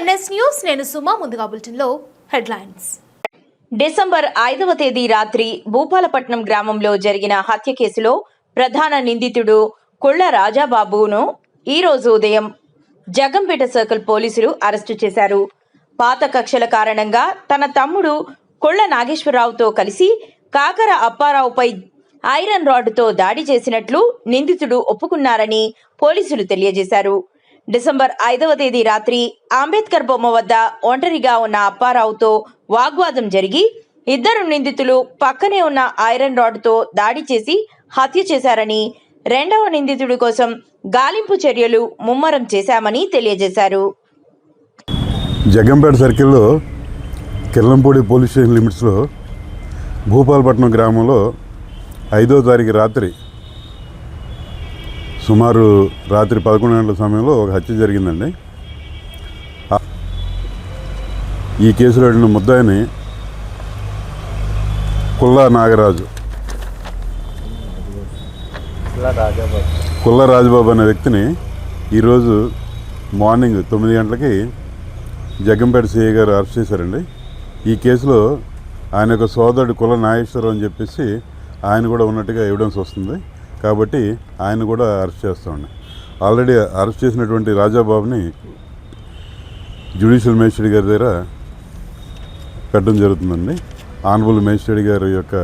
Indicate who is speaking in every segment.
Speaker 1: NS news నేను సుమా ముందుగా బులెటిన్లో హెడ్లైన్స్.
Speaker 2: డిసెంబర్ ఐదవ తేదీ రాత్రి భూపాలపట్నం గ్రామంలో జరిగిన హత్య కేసులో ప్రధాన నిందితుడు కుళ్ళ రాజాబాబును ఈ రోజు ఉదయం జగంపేట సర్కిల్ పోలీసులు అరెస్టు చేశారు. పాత కక్షల కారణంగా తన తమ్ముడు కుళ్ళ నాగేశ్వరరావుతో కలిసి కాకర అప్పారావుపై ఐరన్ రాడ్తో దాడి చేసినట్లు నిందితుడు ఒప్పుకున్నారని పోలీసులు తెలియజేశారు. డిసెంబర్ ఐదవ తేదీ రాత్రి అంబేద్కర్ బొమ్మ వద్ద ఒంటరిగా ఉన్న అప్పారావుతో వాగ్వాదం జరిగి ఇద్దరు నిందితులు పక్కనే ఉన్న ఐరన్ రాడ్తో దాడి చేసి హత్య చేశారని రెండవ నిందితుడి కోసం గాలింపు చర్యలు ముమ్మరం చేశామని తెలియజేశారు.
Speaker 3: జగంపేట సర్కిల్లో కిల్లంపూడి పోలీస్ స్టేషన్ లిమిట్స్లో భూపాలపట్నం గ్రామంలో ఐదో తారీఖు రాత్రి సుమారు రాత్రి పదకొండు గంటల సమయంలో ఒక హత్య జరిగిందండి. ఈ కేసులో రెండు ముద్దాయిని కుల్లా నాగరాజు. కుల్ల రాజబాబు. అనే వ్యక్తిని ఈరోజు మార్నింగ్ తొమ్మిది గంటలకి జగ్గంపేట సిఐ గారు అరెస్ట్ చేశారండి. ఈ కేసులో ఆయన యొక్క సోదరుడు కుల నాగేశ్వరరావు అని చెప్పేసి ఆయన కూడా ఉన్నట్టుగా ఎవిడెన్స్ వస్తుంది. కాబట్టి ఆయన కూడా అరెస్ట్ చేస్తామండి ఆల్రెడీ అరెస్ట్ చేసినటువంటి రాజాబాబుని జ్యుడిషియల్ మేజిస్ట్రేట్ గారి దగ్గర పెట్టడం జరుగుతుందండి. ఆనరబుల్ మేజిస్ట్రేట్ గారి యొక్క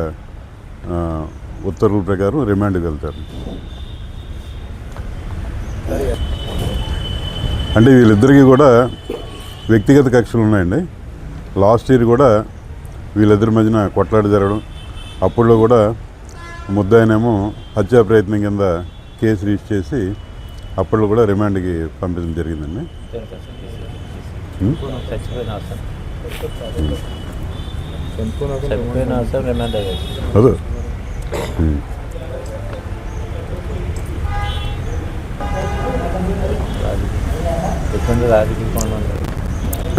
Speaker 3: ఉత్తర్వుల ప్రకారం రిమాండ్కి వెళ్తారు అంటే వీళ్ళిద్దరికీ కూడా వ్యక్తిగత కక్షలు ఉన్నాయండి. లాస్ట్ ఇయర్ కూడా వీళ్ళిద్దరి మధ్యన కొట్లాట జరగడం అప్పుడులో కూడా ముద్దాయనేమో హత్యా ప్రయత్నం కింద కేసు రిజిస్టర్ చేసి అప్పట్లో కూడా రిమాండ్కి పంపించడం జరిగిందండి. అదే.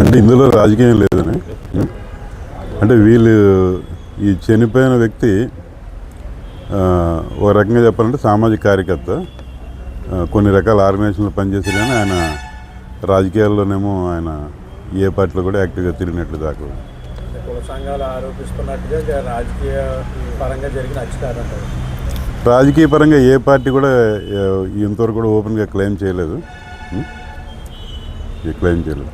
Speaker 3: అంటే ఇందులో రాజకీయం లేదని. అంటే వీళ్ళు ఈ చనిపోయిన వ్యక్తి ఓ రకంగా చెప్పాలంటే సామాజిక కార్యకర్త. కొన్ని రకాల ఆర్గనైజేషన్లో పనిచేసి కానీ ఆయన రాజకీయాల్లోనేమో ఆయన ఏ పార్టీలో కూడా యాక్టివ్గా తిరిగినట్లు దాకా.
Speaker 4: కుల సంఘాలు ఆరోపిస్తున్నట్టుగా రాజకీయ పరంగా జరిగిన
Speaker 3: రాజకీయ పరంగా ఏ పార్టీ కూడా ఇంతవరకు కూడా ఓపెన్గా క్లెయిమ్ చేయలేదు. క్లెయిమ్ చేయలేదు.